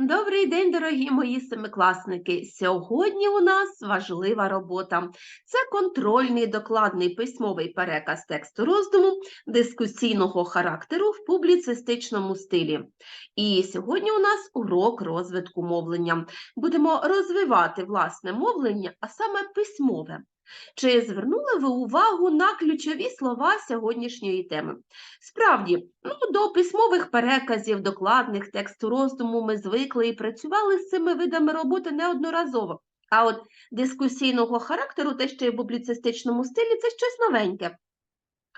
Добрий день, дорогі мої семикласники. Сьогодні у нас важлива робота. Це контрольний докладний письмовий переказ тексту роздуму дискусійного характеру в публіцистичному стилі. І сьогодні у нас урок розвитку мовлення. Будемо розвивати власне мовлення, а саме письмове. Чи звернули ви увагу на ключові слова сьогоднішньої теми? Справді, ну, до письмових переказів, докладних тексту роздуму ми звикли і працювали з цими видами роботи неодноразово. А от дискусійного характеру, те, що є в публіцистичному стилі, це щось новеньке.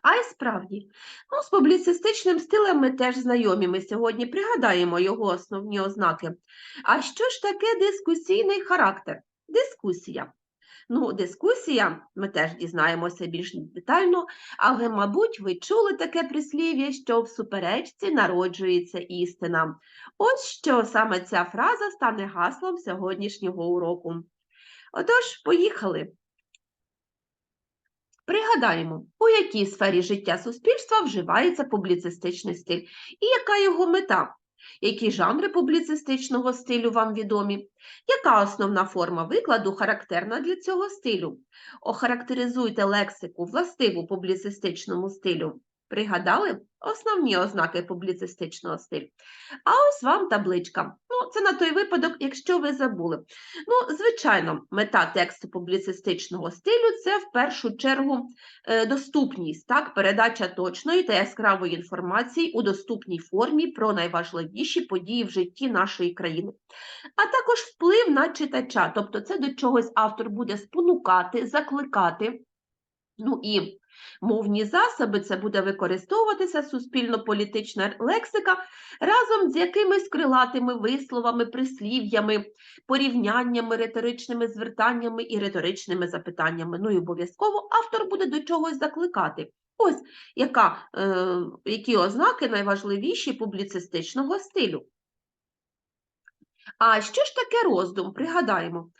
А й справді, ну, з публіцистичним стилем ми теж знайомі. Ми сьогодні пригадаємо його основні ознаки. А що ж таке дискусійний характер? Дискусія. Ну, дискусія, ми теж дізнаємося більш детально, але, мабуть, ви чули таке прислів'я, що в суперечці народжується істина. Ось що саме ця фраза стане гаслом сьогоднішнього уроку. Отож, поїхали. Пригадаємо, у якій сфері життя суспільства вживається публіцистичний стиль і яка його мета? Які жанри публіцистичного стилю вам відомі? Яка основна форма викладу характерна для цього стилю? Охарактеризуйте лексику властиву публіцистичному стилю. Пригадали основні ознаки публіцистичного стилю? А ось вам табличка. Ну, це на той випадок, якщо ви забули. Ну, звичайно, мета тексту публіцистичного стилю це в першу чергу е, доступність, так, передача точної та яскравої інформації у доступній формі про найважливіші події в житті нашої країни, а також вплив на читача, тобто це до чогось автор буде спонукати, закликати. Ну і мовні засоби це буде використовуватися суспільно-політична лексика разом з якимись крилатими висловами, прислів'ями, порівняннями, риторичними звертаннями і риторичними запитаннями. Ну і обов'язково автор буде до чогось закликати. Ось яка, е, які ознаки найважливіші публіцистичного стилю. А що ж таке роздум? Пригадаємо,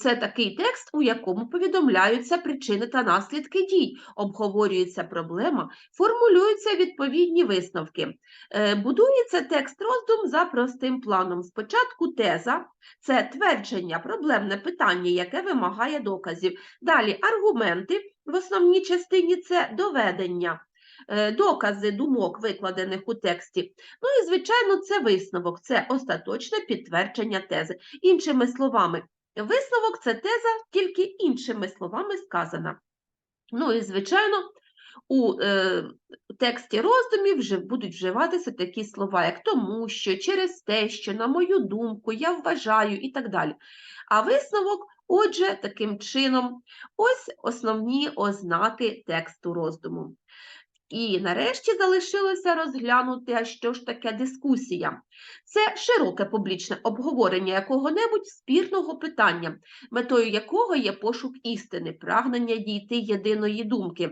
це такий текст, у якому повідомляються причини та наслідки дій, обговорюється проблема, формулюються відповідні висновки. Е, Будується текст роздум за простим планом. Спочатку теза це твердження, проблемне питання, яке вимагає доказів. Далі аргументи в основній частині це доведення. е, Докази думок, викладених у тексті. Ну і, звичайно, це висновок, це остаточне підтвердження тези. Іншими словами, Висновок це теза, тільки іншими словами сказана. Ну і, звичайно, у е, тексті роздумів вже будуть вживатися такі слова, як тому, що, через те, що, на мою думку, я вважаю і так далі. А висновок, отже, таким чином, ось основні ознаки тексту роздуму. І нарешті залишилося розглянути, а що ж таке дискусія. Це широке публічне обговорення якого-небудь спірного питання, метою якого є пошук істини, прагнення дійти єдиної думки.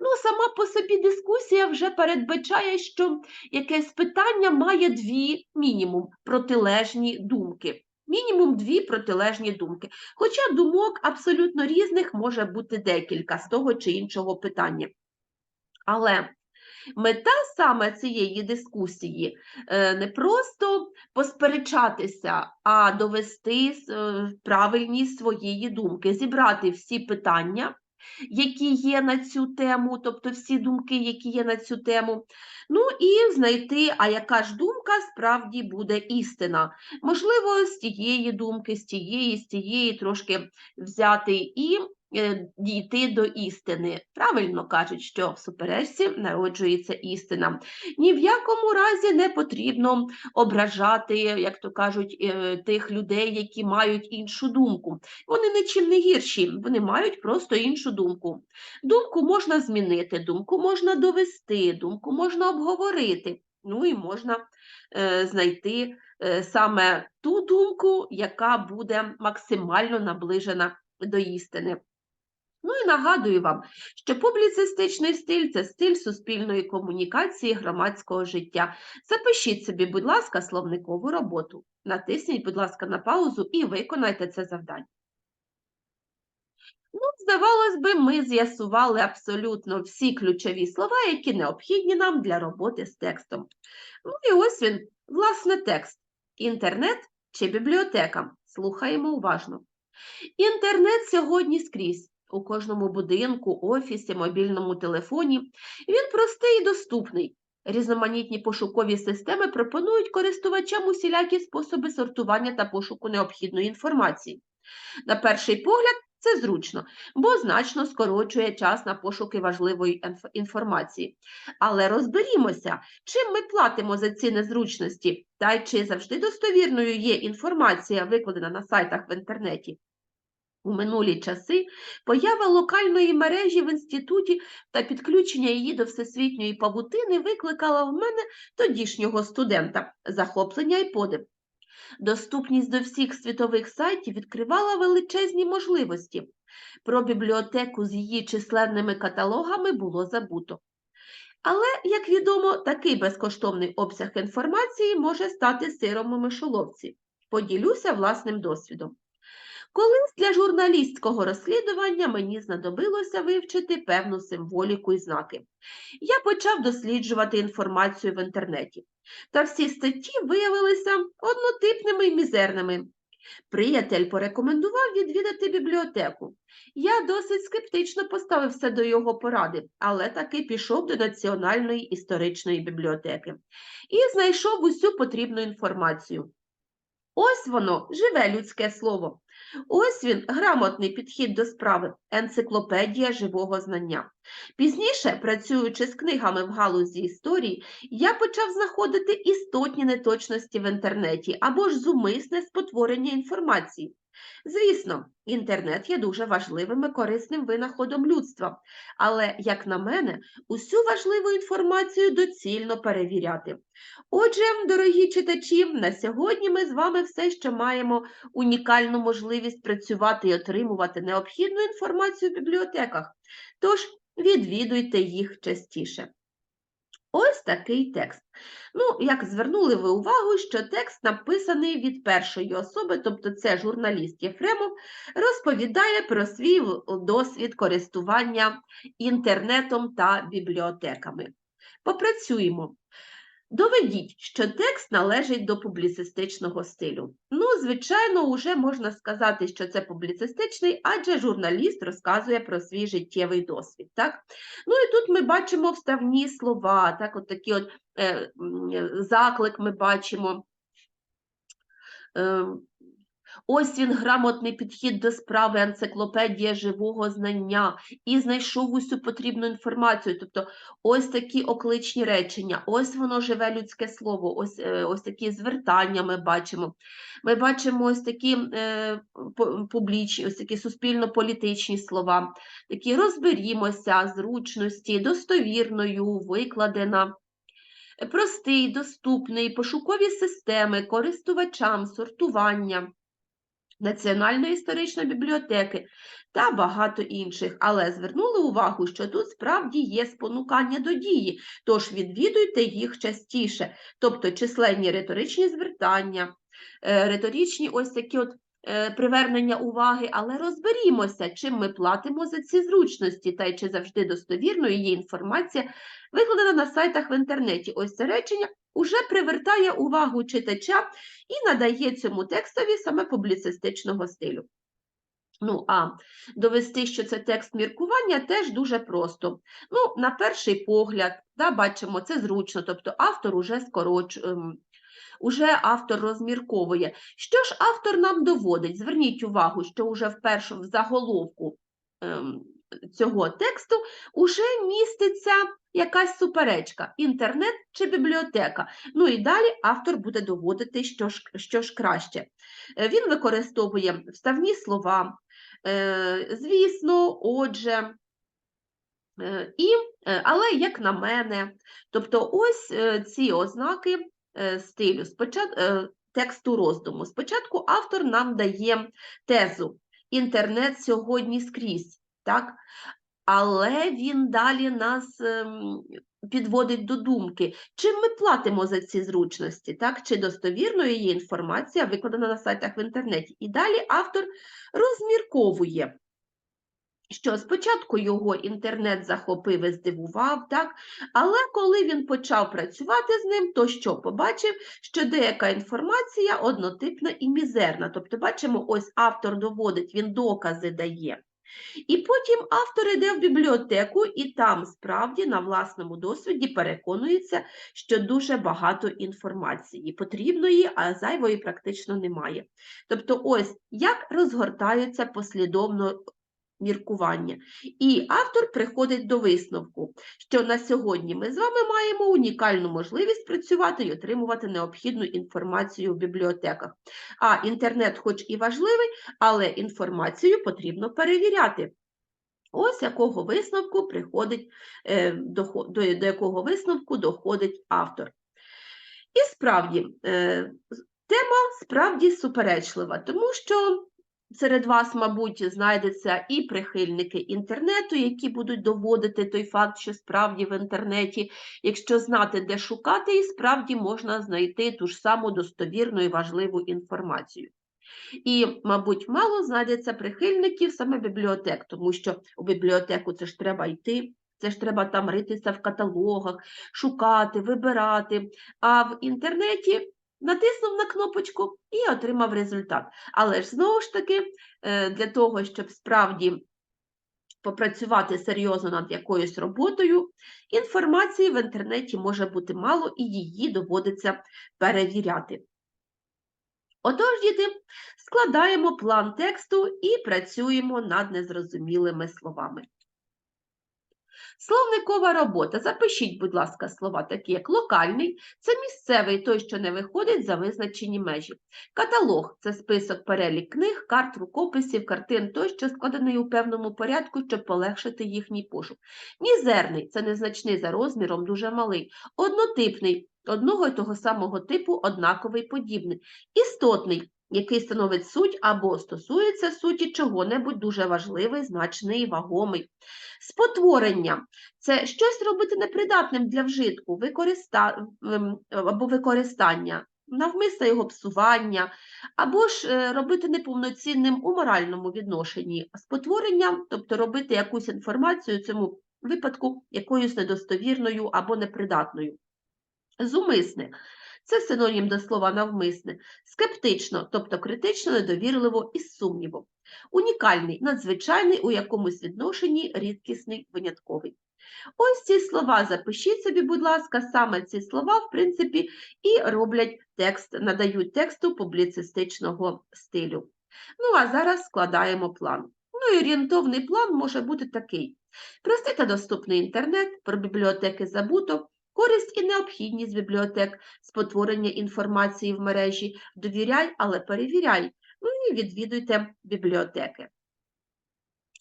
Ну, сама по собі дискусія вже передбачає, що якесь питання має дві мінімум протилежні думки. Мінімум дві протилежні думки. Хоча думок абсолютно різних може бути декілька з того чи іншого питання. Але мета саме цієї дискусії е, не просто посперечатися, а довести е, правильність своєї думки, зібрати всі питання, які є на цю тему, тобто всі думки, які є на цю тему. Ну і знайти, а яка ж думка справді буде істина. Можливо, з тієї думки, з тієї, з тієї трошки взяти і дійти до істини. Правильно кажуть, що в суперечці народжується істина. Ні в якому разі не потрібно ображати, як то кажуть, е, тих людей, які мають іншу думку. Вони нічим не гірші, вони мають просто іншу думку. Думку можна змінити, думку можна довести, думку можна обговорити. Ну і можна е, знайти е, саме ту думку, яка буде максимально наближена до істини. Ну і нагадую вам, що публіцистичний стиль це стиль суспільної комунікації громадського життя. Запишіть собі, будь ласка, словникову роботу. Натисніть, будь ласка, на паузу і виконайте це завдання. Ну, здавалось би, ми з'ясували абсолютно всі ключові слова, які необхідні нам для роботи з текстом. Ну і ось він, власне, текст. Інтернет чи бібліотека? Слухаємо уважно. Інтернет сьогодні скрізь. У кожному будинку, офісі, мобільному телефоні. Він простий і доступний. Різноманітні пошукові системи пропонують користувачам усілякі способи сортування та пошуку необхідної інформації. На перший погляд, це зручно, бо значно скорочує час на пошуки важливої інформації. Але розберімося, чим ми платимо за ці незручності, та й чи завжди достовірною є інформація, викладена на сайтах в інтернеті. У минулі часи поява локальної мережі в інституті та підключення її до всесвітньої павутини викликала в мене тодішнього студента захоплення і подив. Доступність до всіх світових сайтів відкривала величезні можливості. Про бібліотеку з її численними каталогами було забуто. Але, як відомо, такий безкоштовний обсяг інформації може стати сиром у мишоловці. Поділюся власним досвідом. Колись для журналістського розслідування мені знадобилося вивчити певну символіку і знаки. Я почав досліджувати інформацію в інтернеті, та всі статті виявилися однотипними і мізерними. Приятель порекомендував відвідати бібліотеку. Я досить скептично поставився до його поради, але таки пішов до Національної історичної бібліотеки і знайшов усю потрібну інформацію. Ось воно, живе людське слово. Ось він, грамотний підхід до справи, енциклопедія живого знання. Пізніше, працюючи з книгами в галузі історії, я почав знаходити істотні неточності в інтернеті або ж зумисне спотворення інформації. Звісно, інтернет є дуже важливим і корисним винаходом людства, але, як на мене, усю важливу інформацію доцільно перевіряти. Отже, дорогі читачі, на сьогодні ми з вами все ще маємо унікальну можливість працювати і отримувати необхідну інформацію в бібліотеках, тож відвідуйте їх частіше. Ось такий текст. Ну, як звернули ви увагу, що текст написаний від першої особи, тобто це журналіст Єфремов, розповідає про свій досвід користування інтернетом та бібліотеками. Попрацюємо. Доведіть, що текст належить до публіцистичного стилю. Ну, звичайно, вже можна сказати, що це публіцистичний, адже журналіст розказує про свій життєвий досвід. Так? Ну і тут ми бачимо вставні слова, так, от такий от е, е, заклик ми бачимо. Е, Ось він грамотний підхід до справи, енциклопедія живого знання і знайшов усю потрібну інформацію. Тобто ось такі окличні речення, ось воно живе людське слово, ось, е, ось такі звертання ми бачимо. Ми бачимо ось такі е, публічні, ось такі суспільно-політичні слова, такі розберімося, зручності, достовірною, викладена. Простий, доступний, пошукові системи, користувачам, сортування. Національної історичної бібліотеки та багато інших. Але звернули увагу, що тут справді є спонукання до дії, тож відвідуйте їх частіше, тобто численні риторичні звертання, е, риторичні ось такі от е, привернення уваги, але розберімося, чим ми платимо за ці зручності, та й чи завжди достовірною є інформація, викладена на сайтах в інтернеті. Ось це речення уже привертає увагу читача і надає цьому текстові саме публіцистичного стилю. Ну, а довести, що це текст міркування, теж дуже просто. Ну, на перший погляд, да, бачимо, це зручно, тобто автор уже скороч... ем, Уже автор розмірковує. Що ж автор нам доводить? Зверніть увагу, що уже в першому в заголовку ем, цього тексту уже міститься якась суперечка: інтернет чи бібліотека. Ну і далі автор буде доводити, що ж, що ж краще. Е, Він використовує вставні слова, е, звісно, отже. Е, І, але як на мене, тобто ось ці ознаки стилю, спочатку тексту роздуму. Спочатку автор нам дає тезу інтернет сьогодні скрізь, так? Але він далі нас ем, підводить до думки, чим ми платимо за ці зручності, так? Чи достовірною є інформація, викладена на сайтах в інтернеті. І далі автор розмірковує, що спочатку його інтернет захопив і здивував, так? але коли він почав працювати з ним, то що побачив, що деяка інформація однотипна і мізерна. Тобто, бачимо, ось автор доводить, він докази дає. І потім автор йде в бібліотеку і там справді на власному досвіді переконується, що дуже багато інформації потрібної, а зайвої практично немає. Тобто, ось як розгортаються послідовно міркування. І автор приходить до висновку, що на сьогодні ми з вами маємо унікальну можливість працювати і отримувати необхідну інформацію в бібліотеках. А інтернет, хоч і важливий, але інформацію потрібно перевіряти. Ось якого висновку приходить, е, до, якого висновку доходить автор. І справді, е, тема справді суперечлива, тому що Серед вас, мабуть, знайдеться і прихильники інтернету, які будуть доводити той факт, що справді в інтернеті, якщо знати, де шукати, і справді можна знайти ту ж саму достовірну і важливу інформацію. І, мабуть, мало знайдеться прихильників саме бібліотек, тому що у бібліотеку це ж треба йти, це ж треба там ритися в каталогах, шукати, вибирати. А в інтернеті натиснув на кнопочку і отримав результат. Але ж знову ж таки, е, для того, щоб справді попрацювати серйозно над якоюсь роботою, інформації в інтернеті може бути мало і її доводиться перевіряти. Отож, діти, складаємо план тексту і працюємо над незрозумілими словами. Словникова робота. Запишіть, будь ласка, слова такі, як локальний це місцевий той, що не виходить за визначені межі. Каталог це список перелік книг, карт, рукописів, картин той, що складений у певному порядку, щоб полегшити їхній пошук. Мізерний це незначний за розміром, дуже малий, однотипний. Одного й того самого типу однаковий подібний, істотний який становить суть або стосується суті чого-небудь дуже важливий, значний, вагомий. Спотворення це щось робити непридатним для вжитку, використа... Ем, або використання, навмисне його псування, або ж е, робити неповноцінним у моральному відношенні. Спотворення, тобто робити якусь інформацію цьому випадку якоюсь недостовірною або непридатною. Зумисне це синонім до слова навмисне, скептично, тобто критично, недовірливо і з сумнівом. Унікальний, надзвичайний у якомусь відношенні рідкісний, винятковий. Ось ці слова запишіть собі, будь ласка, саме ці слова, в принципі, і роблять текст, надають тексту публіцистичного стилю. Ну, а зараз складаємо план. Ну і орієнтовний план може бути такий: простий та доступний інтернет, про бібліотеки забуто, Користь і необхідність бібліотек, спотворення інформації в мережі, довіряй, але перевіряй, ну і відвідуйте бібліотеки.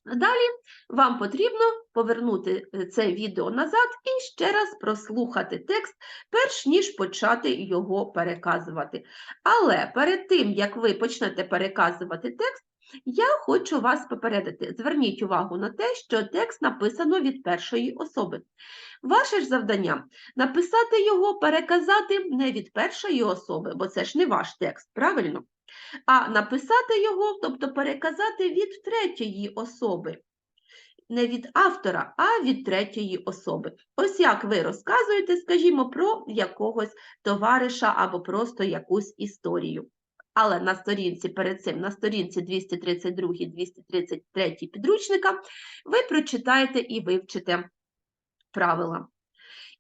Далі вам потрібно повернути е, це відео назад і ще раз прослухати текст, перш ніж почати його переказувати. Але перед тим, як ви почнете переказувати текст, я хочу вас попередити. Зверніть увагу на те, що текст написано від першої особи. Ваше ж завдання написати його, переказати не від першої особи, бо це ж не ваш текст, правильно? А написати його, тобто переказати від третьої особи. Не від автора, а від третьої особи. Ось як ви розказуєте, скажімо, про якогось товариша або просто якусь історію. Але на сторінці перед цим, на сторінці 232-233 підручника, ви прочитаєте і вивчите правила.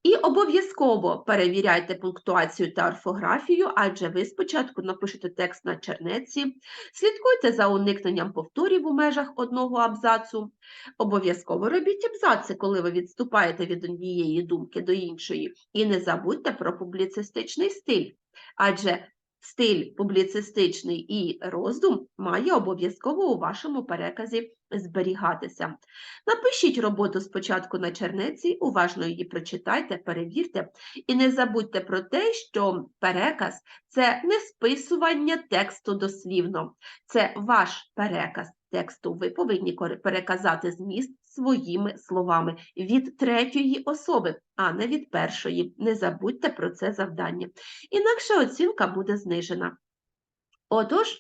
І обов'язково перевіряйте пунктуацію та орфографію, адже ви спочатку напишете текст на чернеці, слідкуйте за уникненням повторів у межах одного абзацу. Обов'язково робіть абзаци, коли ви відступаєте від однієї думки до іншої. І не забудьте про публіцистичний стиль, адже Стиль публіцистичний і роздум має обов'язково у вашому переказі зберігатися. Напишіть роботу спочатку на чернеці, уважно її прочитайте, перевірте, і не забудьте про те, що переказ це не списування тексту дослівно, це ваш переказ тексту. Ви повинні переказати зміст своїми словами від третьої особи, а не від першої. Не забудьте про це завдання. Інакше оцінка буде знижена. Отож,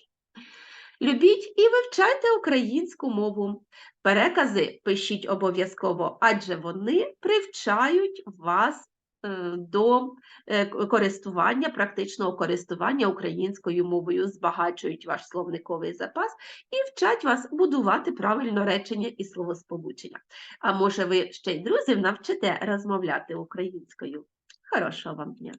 Любіть і вивчайте українську мову. Перекази пишіть обов'язково, адже вони привчають вас до е, користування, практичного користування українською мовою, збагачують ваш словниковий запас і вчать вас будувати правильно речення і словосполучення. А може, ви ще й друзів навчите розмовляти українською? Хорошого вам дня!